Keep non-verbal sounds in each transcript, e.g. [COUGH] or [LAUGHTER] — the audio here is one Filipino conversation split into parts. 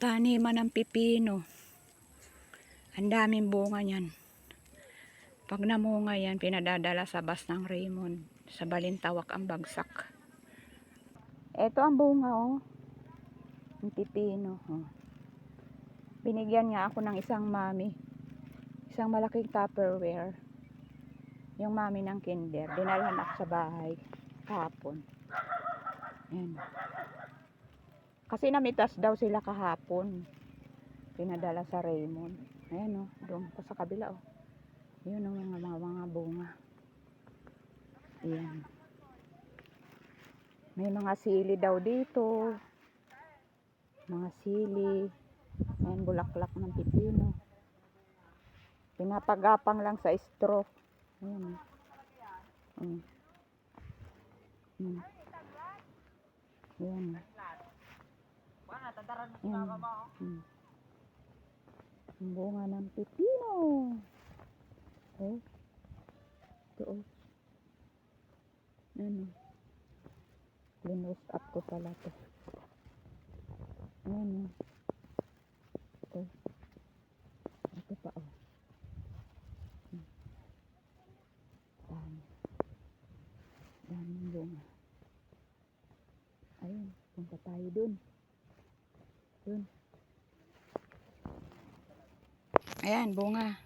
Taniman ng pipino. Ang daming bunga niyan. Pag namunga yan, pinadadala sa bas ng Raymond. Sa Balintawak ang bagsak. Ito ang bunga, oh. Ang pipino, oh. Binigyan niya ako ng isang mami. Isang malaking tupperware. Yung mami ng kinder. Dinalhan ako sa bahay. Kahapon. Ayan. Kasi namitas daw sila kahapon. Pinadala sa Raymond. Ayan, oh. Doon pa sa kabila, oh. Yun ang mga, mga, mga bunga. Ayan. May mga sili daw dito. Mga sili. Ayan, bulaklak ng pipino. Pinapagapang lang sa straw. Ayan. Mm. Mm. Ayan. Ayan. Mm. Ang bunga ng pipino. Oh. Ito oh. Ano? Linus up ko pala to. Ano? Ito. Ito pa oh. Hmm. Dami. Daming bunga. Ayun. Punta tayo dun. Dun. Ayan, bunga.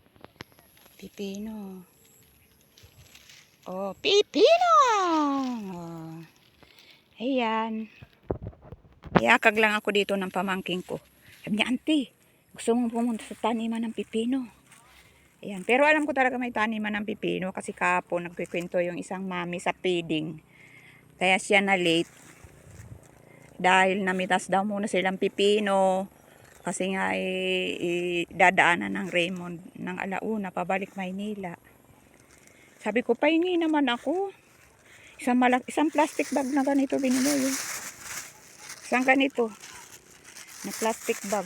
Pipino. Oh, pipino! Oh. Ayan. Iyakag lang ako dito ng pamangking ko. Sabi niya, auntie, gusto mong pumunta sa taniman ng pipino. Ayan. Pero alam ko talaga may taniman ng pipino kasi kahapon nagkikwento yung isang mami sa feeding. Kaya siya na late. Dahil namitas daw muna silang pipino. Kasi nga eh, eh, dadaanan ng Raymond ng alauna pabalik Maynila. Sabi ko, pahingi naman ako. Isang, malak isang plastic bag na ganito binili. Eh. Isang ganito. Na plastic bag.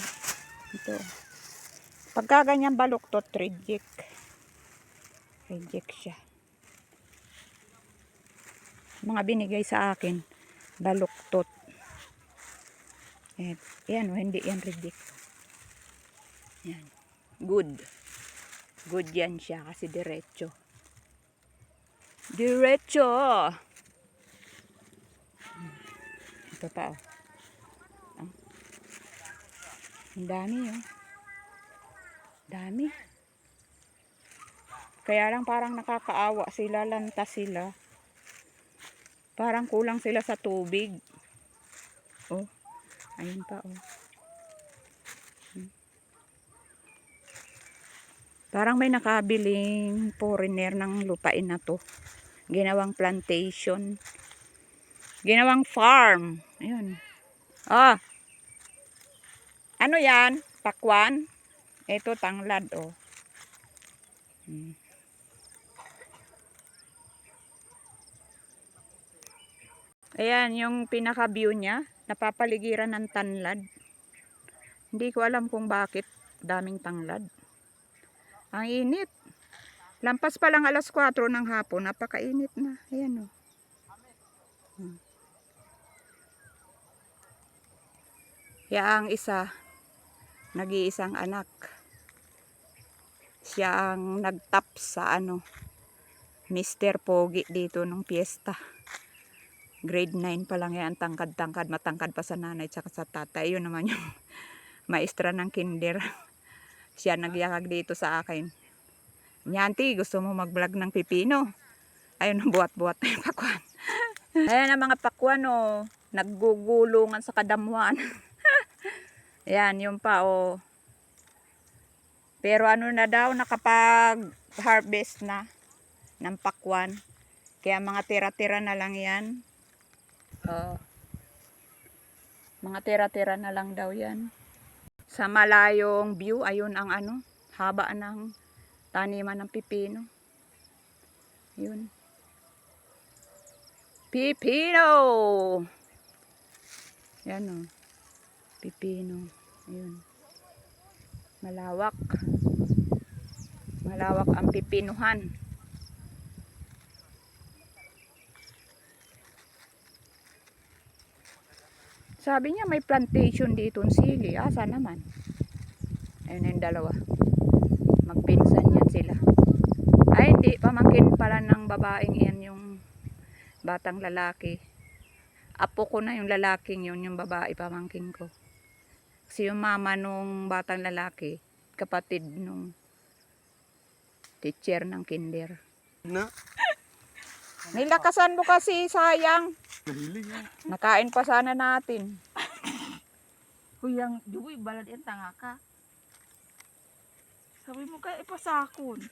Ito. Pagka ganyan baluktot, reject. Reject siya. Mga binigay sa akin, baluktot. Eh, yan, oh, hindi yan reject. Yan. Good. Good yan siya kasi diretso. Diretso! Ito pa, oh. Ang dami, oh. Dami. Kaya lang parang nakakaawa sila, lantas sila. Parang kulang sila sa tubig. Oh. Ayun pa, oh. Parang may nakabiling foreigner ng lupain na to. Ginawang plantation. Ginawang farm. Ayun. Ah. Ano yan? Pakwan? Ito tanglad, oh. Hmm. Ayan, yung pinaka-view niya napapaligiran ng tanlad. Hindi ko alam kung bakit daming tanglad. Ang init. Lampas pa lang alas 4 ng hapon, napakainit na. Ayan o. Hmm. Ya ang isa, nag-iisang anak. Siya ang nagtap sa ano, Mr. Pogi dito nung piyesta grade 9 pa lang yan, tangkad-tangkad, matangkad pa sa nanay tsaka sa tatay. Yun naman yung [LAUGHS] maestra ng kinder. [LAUGHS] Siya nagyakag dito sa akin. Nyanti, gusto mo mag-vlog ng pipino? Ayun, buhat-buhat na yung pakwan. [LAUGHS] Ayan ang mga pakwan, oh. Naggugulungan sa kadamuan. Ayan, yung pa, oh. Pero ano na daw, nakapag-harvest na ng pakwan. Kaya mga tira-tira na lang yan. Oh. Mga tira-tira na lang daw yan. Sa malayong view, ayun ang ano, haba ng taniman ng pipino. Yun. Pipino! Yan o. Oh. Pipino. Ayun. Malawak. Malawak ang pipinuhan. Sabi niya may plantation dito ng sili. Asa naman? Ayun yung dalawa. Magpinsan yan sila. Ay, hindi. Pamangkin pala ng babaeng yan yung batang lalaki. Apo ko na yung lalaking yun, yung babae pamangkin ko. Kasi yung mama nung batang lalaki, kapatid nung teacher ng kinder. Na? Nilakasan mo kasi, sayang. Nakain pa sana natin. Kuyang, duwi, balad yan, tanga ka. Sabi mo kaya ipasakon.